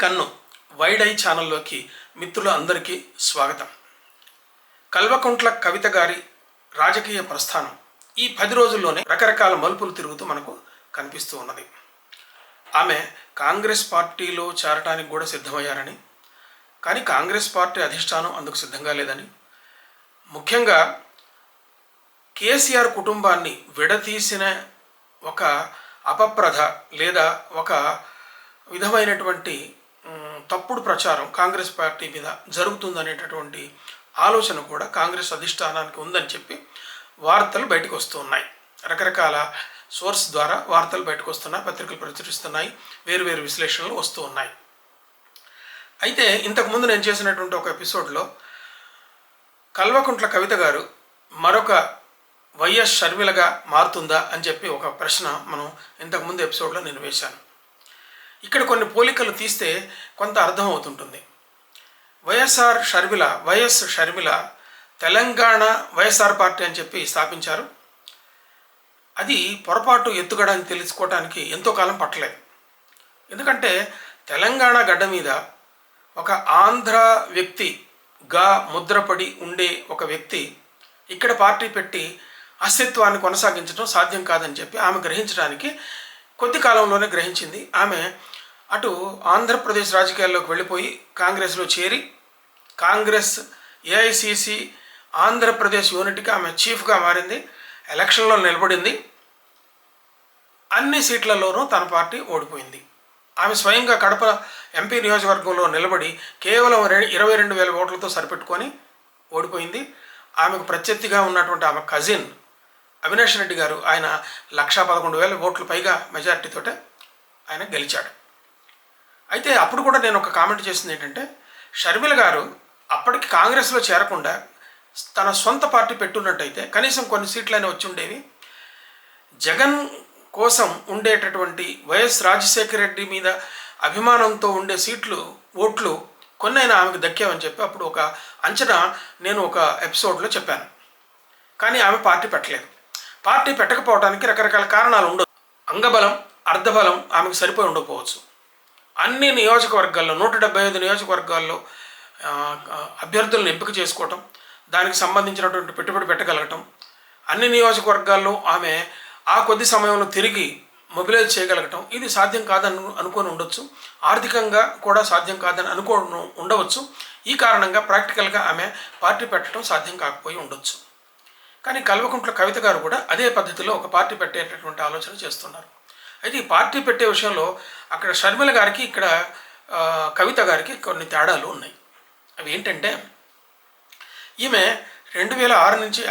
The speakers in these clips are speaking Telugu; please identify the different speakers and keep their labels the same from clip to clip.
Speaker 1: కన్ను వైడ్ ఐ ఛానల్లోకి మిత్రులు అందరికీ స్వాగతం. కల్వకుంట్ల కవిత గారి రాజకీయ ప్రస్థానం ఈ పది రోజుల్లోనే రకరకాల మలుపులు తిరుగుతూ మనకు కనిపిస్తూ ఉన్నది. ఆమె కాంగ్రెస్ పార్టీలో చేరటానికి కూడా సిద్ధమయ్యారని కానీ కాంగ్రెస్ పార్టీ అధిష్టానం అందుకు సిద్ధంగా లేదని. ముఖ్యంగా కేసీఆర్ కుటుంబాన్ని విడతీసిన ఒక అపప్రథ లేదా ఒక విధమైనటువంటి తప్పుడు ప్రచారం కాంగ్రెస్ పార్టీ మీద జరుగుతుందనేటటువంటి ఆలోచన కూడా కాంగ్రెస్ అధిష్టానానికి ఉందని చెప్పి వార్తలు బయటకు వస్తూ ఉన్నాయి. రకరకాల సోర్స్ ద్వారా వార్తలు బయటకు వస్తున్నాయి పత్రికలు ప్రచురిస్తున్నాయి వేరువేరు విశ్లేషణలు వస్తూ ఉన్నాయి. అయితే ఇంతకుముందు నేను చేసినటువంటి ఒక ఎపిసోడ్లో కల్వకుంట్ల కవిత గారు మరొక వైఎస్ షర్మిలగా మారుతుందా అని చెప్పి ఒక ప్రశ్న మనం ఇంతకుముందు ఎపిసోడ్లో నేను వేశాను. ఇక్కడ కొన్ని పోలికలు తీస్తే కొంత అర్థం అవుతుంటుంది. YSR Sharmila YS Sharmila Telangana YSR party అని చెప్పి స్థాపించారు. అది పొరపాటు ఎత్తుగడని తెలుసుకోవడానికి ఎంతో కాలం పట్టలేదు. ఎందుకంటే తెలంగాణ గడ్డ మీద ఒక ఆంధ్ర వ్యక్తిగా ముద్రపడి ఉండే ఒక వ్యక్తి ఇక్కడ పార్టీ పెట్టి అస్తిత్వాన్ని కొనసాగించడం సాధ్యం కాదని చెప్పి ఆమె గ్రహించడానికి కొద్ది కాలంలోనే గ్రహించింది. ఆమె అటు ఆంధ్రప్రదేశ్ రాజకీయాల్లోకి వెళ్ళిపోయి కాంగ్రెస్లో చేరి కాంగ్రెస్ ఏఐసిసి ఆంధ్రప్రదేశ్ యూనిట్కి ఆమె చీఫ్గా మారింది. ఎలక్షన్లో నిలబడింది. అన్ని సీట్లలోనూ తన పార్టీ ఓడిపోయింది. ఆమె స్వయంగా కడప ఎంపీ నియోజకవర్గంలో నిలబడి కేవలం రె- ఇరవై రెండు వేల ఓట్లతో సరిపెట్టుకొని ఓడిపోయింది. ఆమెకు ప్రత్యర్థిగా ఉన్నటువంటి ఆమె కజిన్ అవినాష్ రెడ్డి గారు ఆయన లక్షా పదకొండు వేల ఓట్లు పైగా మెజారిటీతోటే ఆయన గెలిచాడు. అయితే అప్పుడు కూడా నేను ఒక కామెంట్ చేసింది ఏంటంటే షర్మిల గారు అప్పటికి కాంగ్రెస్లో చేరకుండా తన సొంత పార్టీ పెట్టున్నట్టయితే కనీసం కొన్ని సీట్లైనా వచ్చి ఉండేవి. జగన్ కోసం ఉండేటటువంటి వైఎస్ రాజశేఖర రెడ్డి మీద అభిమానంతో ఉండే సీట్లు ఓట్లు కొన్నైనా ఆమెకు దక్కేవని చెప్పి అప్పుడు ఒక అంచనా నేను ఒక ఎపిసోడ్లో చెప్పాను. కానీ ఆమె పార్టీ పెట్టలేదు. పార్టీ పెట్టకపోవడానికి రకరకాల కారణాలు ఉండవు అంగబలం అర్ధబలం ఆమెకు సరిపోయి ఉండకపోవచ్చు. అన్ని నియోజకవర్గాల్లో నూట డెబ్బై ఐదు నియోజకవర్గాల్లో అభ్యర్థులను ఎంపిక చేసుకోవటం దానికి సంబంధించినటువంటి పెట్టుబడి పెట్టగలగటం అన్ని నియోజకవర్గాల్లో ఆమె ఆ కొద్ది సమయంలో తిరిగి మొబిలైజ్ చేయగలగటం ఇది సాధ్యం కాదని అనుకొని ఉండొచ్చు. ఆర్థికంగా కూడా సాధ్యం కాదని అనుకో ఉండవచ్చు. ఈ కారణంగా ప్రాక్టికల్గా ఆమె పార్టీ పెట్టడం సాధ్యం కాకపోయి ఉండొచ్చు. కానీ కల్వకుంట్ల కవిత గారు కూడా అదే పద్ధతిలో ఒక పార్టీ పెట్టేటటువంటి ఆలోచన చేస్తున్నారు. అయితే ఈ పార్టీ పెట్టే విషయంలో అక్కడ షర్మిల గారికి ఇక్కడ కవిత గారికి కొన్ని తేడాలు ఉన్నాయి. అవి ఏంటంటే ఈమె రెండు వేల ఆరు నుంచి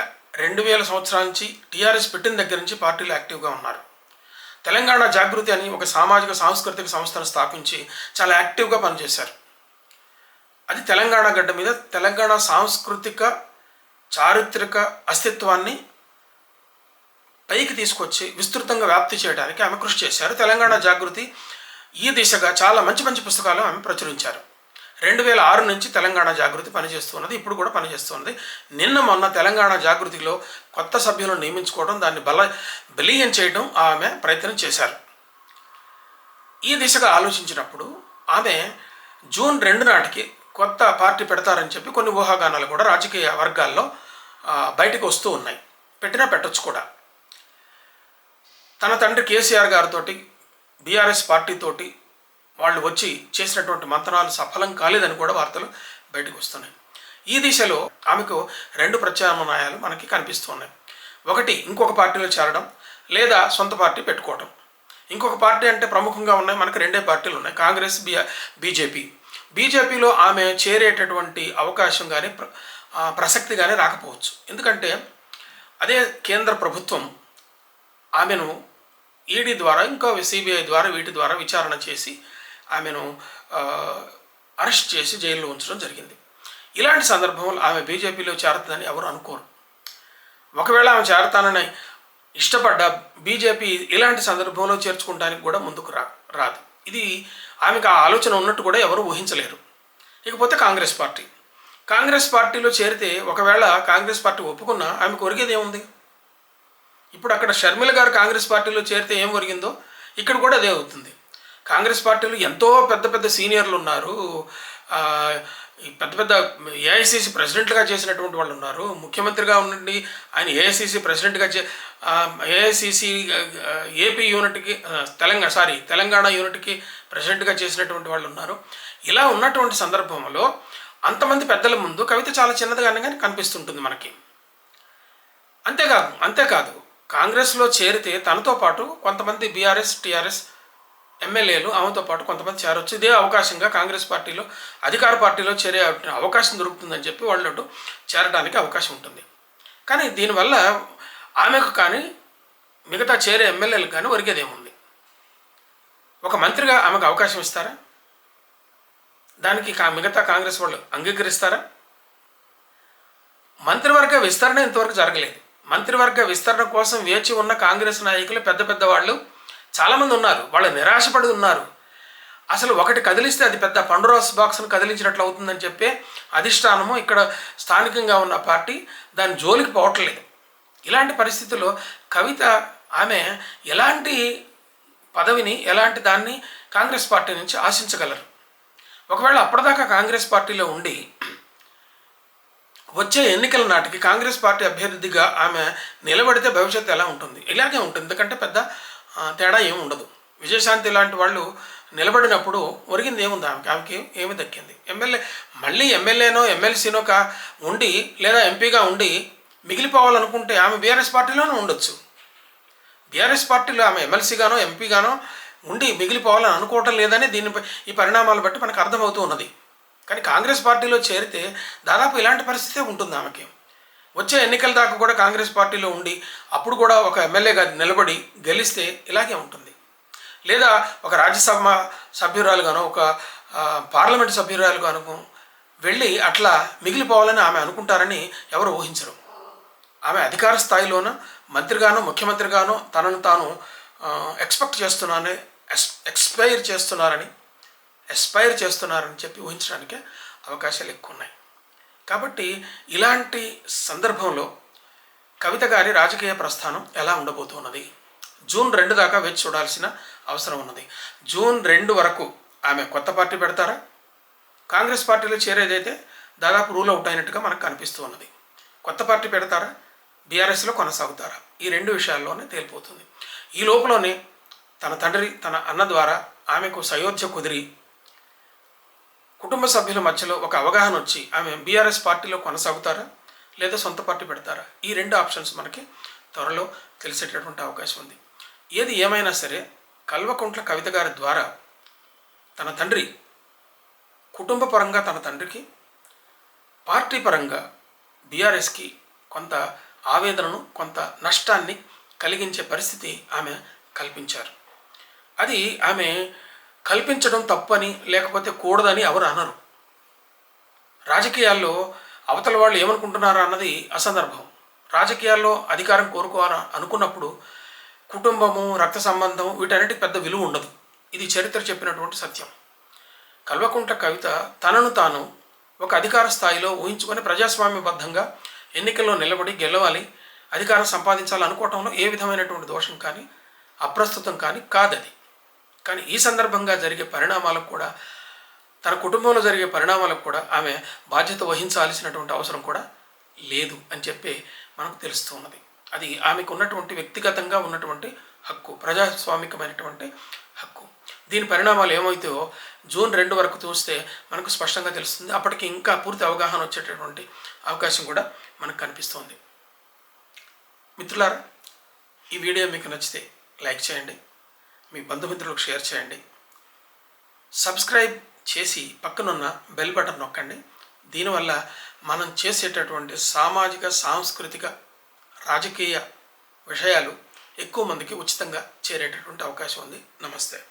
Speaker 1: రెండు వేల సంవత్సరాల నుంచి టీఆర్ఎస్ పెట్టిన దగ్గర నుంచి పార్టీలో యాక్టివ్గా ఉన్నారు. తెలంగాణ జాగృతి అని ఒక సామాజిక సాంస్కృతిక సంస్థను స్థాపించి చాలా యాక్టివ్గా పనిచేశారు. అది తెలంగాణ గడ్డ మీద తెలంగాణ సాంస్కృతిక చారిత్రక అస్తిత్వాన్ని పైకి తీసుకొచ్చి విస్తృతంగా వ్యాప్తి చేయడానికి ఆమె కృషి చేశారు. తెలంగాణ జాగృతి ఈ దిశగా చాలా మంచి మంచి పుస్తకాలు ఆమె ప్రచురించారు. రెండు వేల ఆరు నుంచి తెలంగాణ జాగృతి పనిచేస్తున్నది ఇప్పుడు కూడా పనిచేస్తున్నది. నిన్న మొన్న తెలంగాణ జాగృతిలో కొత్త సభ్యులను నియమించుకోవడం దాన్ని బల బలీయం చేయడం ఆమె ప్రయత్నం చేశారు. ఈ దిశగా ఆలోచించినప్పుడు ఆమె జూన్ రెండు నాటికి కొత్త పార్టీ పెడతారని చెప్పి కొన్ని ఊహాగానాలు కూడా రాజకీయ వర్గాల్లో బయటకు వస్తూ ఉన్నాయి. పెట్టినా పెట్టచ్చు కూడా. తన తండ్రి కేసీఆర్ గారితో బీఆర్ఎస్ పార్టీతోటి వాళ్ళు వచ్చి చేసినటువంటి మంత్రాలు సఫలం కాలేదని కూడా వార్తలు బయటకు వస్తున్నాయి. ఈ దిశలో ఆమెకు రెండు ప్రత్యామ్నాయాలు మనకి కనిపిస్తున్నాయి ఒకటి ఇంకొక పార్టీలో చేరడం లేదా సొంత పార్టీ పెట్టుకోవడం ఇంకొక పార్టీ అంటే ప్రముఖంగా ఉన్నాయి మనకు రెండే పార్టీలు ఉన్నాయి కాంగ్రెస్ బి బీజేపీ. బీజేపీలో ఆమె చేరేటటువంటి అవకాశం కానీ ప్రసక్తి కానీ రాకపోవచ్చు. ఎందుకంటే అదే కేంద్ర ప్రభుత్వం ఆమెను ఈడీ ద్వారా ఇంకా సిబిఐ ద్వారా వీటి ద్వారా విచారణ చేసి ఆమెను అరెస్ట్ చేసి జైల్లో ఉంచడం జరిగింది. ఇలాంటి సందర్భంలో ఆమె బీజేపీలో చేరుతుందని ఎవరు అనుకోరు. ఒకవేళ ఆమె చేరతానని ఇష్టపడ్డ బీజేపీ ఇలాంటి సందర్భంలో చేర్చుకుంటానికి కూడా ముందుకు రా రాదు. ఇది ఆమెకు ఆ ఆలోచన ఉన్నట్టు కూడా ఎవరు ఊహించలేరు. ఇకపోతే కాంగ్రెస్ పార్టీ. కాంగ్రెస్ పార్టీలో చేరితే ఒకవేళ కాంగ్రెస్ పార్టీ ఒప్పుకున్నా ఆమె కొరిగేది ఏముంది? ఇప్పుడు అక్కడ షర్మిల గారు కాంగ్రెస్ పార్టీలో చేరితే ఏం ఒరిగిందో ఇక్కడ కూడా అదే అవుతుంది. కాంగ్రెస్ పార్టీలో ఎంతో పెద్ద పెద్ద సీనియర్లు ఉన్నారు. పెద్ద పెద్ద ఏఐసిసి ప్రెసిడెంట్గా చేసినటువంటి వాళ్ళు ఉన్నారు. ముఖ్యమంత్రిగా ఉండండి ఆయన ఏఐసిసి ప్రెసిడెంట్గా చే ఏఐసిసి ఏపీ యూనిట్కి తెలంగాణ సారీ తెలంగాణ యూనిట్కి ప్రెసిడెంట్గా చేసినటువంటి వాళ్ళు ఉన్నారు. ఇలా ఉన్నటువంటి సందర్భంలో అంతమంది పెద్దల ముందు కవిత చాలా చిన్నదిగానే కానీ కనిపిస్తుంటుంది మనకి. అంతేకాదు అంతేకాదు కాంగ్రెస్లో చేరితే తనతో పాటు కొంతమంది బీఆర్ఎస్ టీఆర్ఎస్ ఎమ్మెల్యేలు ఆమెతో పాటు కొంతమంది చేరొచ్చు. ఇదే అవకాశంగా కాంగ్రెస్ పార్టీలో అధికార పార్టీలో చేరే అవకాశం దొరుకుతుందని చెప్పి వాళ్ళు చేరడానికి అవకాశం ఉంటుంది. కానీ దీనివల్ల ఆమెకు కానీ మిగతా చేరే ఎమ్మెల్యేలకు కానీ ఒరిగేదేముంది? ఒక మంత్రిగా ఆమెకు అవకాశం ఇస్తారా? దానికి కా మిగతా కాంగ్రెస్ వాళ్ళు అంగీకరిస్తారా? మంత్రివర్గ విస్తరణ ఇంతవరకు జరగలేదు. మంత్రివర్గ విస్తరణ కోసం వేచి ఉన్న కాంగ్రెస్ నాయకులు పెద్ద పెద్ద వాళ్ళు చాలామంది ఉన్నారు. వాళ్ళు నిరాశపడి ఉన్నారు. అసలు ఒకటి కదిలిస్తే అది పెద్ద పండురాస్ బాక్స్ను కదిలించినట్లు అవుతుందని చెప్పి అధిష్టానము ఇక్కడ స్థానికంగా ఉన్న పార్టీ దాని జోలికి పోవట్లేదు. ఇలాంటి పరిస్థితుల్లో కవిత ఆమె ఎలాంటి పదవిని ఎలాంటి దాన్ని కాంగ్రెస్ పార్టీ నుంచి ఆశించగలరు? ఒకవేళ అప్పటిదాకా కాంగ్రెస్ పార్టీలో ఉండి వచ్చే ఎన్నికల నాటికి కాంగ్రెస్ పార్టీ అభ్యర్థిగా ఆమె నిలబడితే భవిష్యత్తు ఎలా ఉంటుంది? ఇలాగే ఉంటుంది. ఎందుకంటే పెద్ద తేడా ఏమి ఉండదు. విజయశాంతి లాంటి వాళ్ళు నిలబడినప్పుడు ఒరిగింది ఏముంది ఆమెకి? ఆమెకి ఏమి దక్కింది? ఎమ్మెల్యే మళ్ళీ ఎమ్మెల్యేనో ఎమ్మెల్సీనో కా ఉండి లేదా ఎంపీగా ఉండి మిగిలిపోవాలనుకుంటే ఆమె బీఆర్ఎస్ పార్టీలోనే ఉండొచ్చు. బీఆర్ఎస్ పార్టీలో ఆమె ఎమ్మెల్సీగానో ఎంపీగానో ఉండి మిగిలిపోవాలని అనుకోవటం లేదని దీనిపై ఈ పరిణామాలు బట్టి మనకు అర్థమవుతూ ఉన్నది. కానీ కాంగ్రెస్ పార్టీలో చేరితే దాదాపు ఇలాంటి పరిస్థితే ఉంటుంది ఆమెకి. వచ్చే ఎన్నికల దాకా కూడా కాంగ్రెస్ పార్టీలో ఉండి అప్పుడు కూడా ఒక ఎమ్మెల్యేగా నిలబడి గెలిస్తే ఇలాగే ఉంటుంది. లేదా ఒక రాజ్యసభ సభ్యురాలుగానో ఒక పార్లమెంట్ సభ్యురాలుగాను వెళ్ళి అట్లా మిగిలిపోవాలని ఆమె అనుకుంటారని ఎవరు ఊహించరు. ఆమె అధికార స్థాయిలోనూ మంత్రిగాను ముఖ్యమంత్రిగాను తనను తాను ఎక్స్పెక్ట్ చేస్తున్నానే ఎస్ ఎక్స్పైర్ చేస్తున్నారని ఎస్పైర్ చేస్తున్నారని చెప్పి ఊహించడానికి అవకాశాలు ఎక్కువ ఉన్నాయి కాబట్టి ఇలాంటి సందర్భంలో కవిత గారి రాజకీయ ప్రస్థానం ఎలా ఉండబోతున్నది? జూన్ రెండు దాకా వేచి చూడాల్సిన అవసరం ఉన్నది. జూన్ రెండు వరకు ఆమె కొత్త పార్టీ పెడతారా? కాంగ్రెస్ పార్టీలో చేరేదైతే దాదాపు రూల్ అవుట్ అయినట్టుగా మనకు కనిపిస్తూ ఉన్నది. కొత్త పార్టీ పెడతారా? బీఆర్ఎస్లో కొనసాగుతారా? ఈ రెండు విషయాల్లోనే తేలిపోతుంది. ఈ లోపలనే తన తండ్రి తన అన్న ద్వారా ఆమెకు సయోధ్య కుదిరి. కుటుంబ సభ్యుల మధ్యలో ఒక అవగాహన వచ్చి ఆమె బీఆర్ఎస్ పార్టీలో కొనసాగుతారా? లేదా సొంత పార్టీ పెడతారా? ఈ రెండు ఆప్షన్స్ మనకి త్వరలో తెలిసేటటువంటి అవకాశం ఉంది. ఏది ఏమైనా సరే కల్వకుంట్ల కవిత గారి ద్వారా తన తండ్రి కుటుంబ పరంగా తన తండ్రికి పార్టీ పరంగా బీఆర్ఎస్కి కొంత ఆవేదనను కొంత నష్టాన్ని కలిగించే పరిస్థితి ఆమె కల్పించారు. అది ఆమె కల్పించడం తప్పని లేకపోతే కూడదని ఎవరు అనరు. రాజకీయాల్లో అవతల వాళ్ళు ఏమనుకుంటున్నారా అన్నది అసందర్భం. రాజకీయాల్లో అధికారం కోరుకోవాలని అనుకున్నప్పుడు కుటుంబము రక్త సంబంధం వీటన్నిటికి పెద్ద విలువ ఉండదు. ఇది చరిత్ర చెప్పినటువంటి సత్యం. కల్వకుంట్ల కవిత తనను తాను ఒక అధికార స్థాయిలో ఊహించుకొని ప్రజాస్వామ్యబద్ధంగా ఎన్నికల్లో నిలబడి గెలవాలి అధికారం సంపాదించాలి అనుకోవటంలో ఏ విధమైనటువంటి దోషం కానీ అప్రస్తుతం కానీ కాదది. కానీ ఈ సందర్భంగా జరిగే పరిణామాలకు కూడా తన కుటుంబంలో జరిగే పరిణామాలకు కూడా ఆమె బాధ్యత వహించాల్సినటువంటి అవసరం కూడా లేదు అని చెప్పి మనకు తెలుస్తూ ఉన్నది. అది ఆమెకు ఉన్నటువంటి వ్యక్తిగతంగా ఉన్నటువంటి హక్కు ప్రజాస్వామికమైనటువంటి హక్కు. దీని పరిణామాలు ఏమవుతాయో జూన్ రెండు వరకు చూస్తే మనకు స్పష్టంగా తెలుస్తుంది. అప్పటికి ఇంకా పూర్తి అవగాహన వచ్చేటటువంటి అవకాశం కూడా మనకు కనిపిస్తుంది. మిత్రులారా ఈ వీడియో మీకు నచ్చితే లైక్ చేయండి. మీ బంధుమిత్రులకు షేర్ చేయండి. సబ్స్క్రైబ్ చేసి పక్కనున్న బెల్ బటన్ నొక్కండి. దీనివల్ల మనం చేసేటటువంటి సామాజిక సాంస్కృతిక రాజకీయ విషయాలు ఎక్కువ మందికి ఉచితంగా చేరేటటువంటి అవకాశం ఉంది. నమస్తే.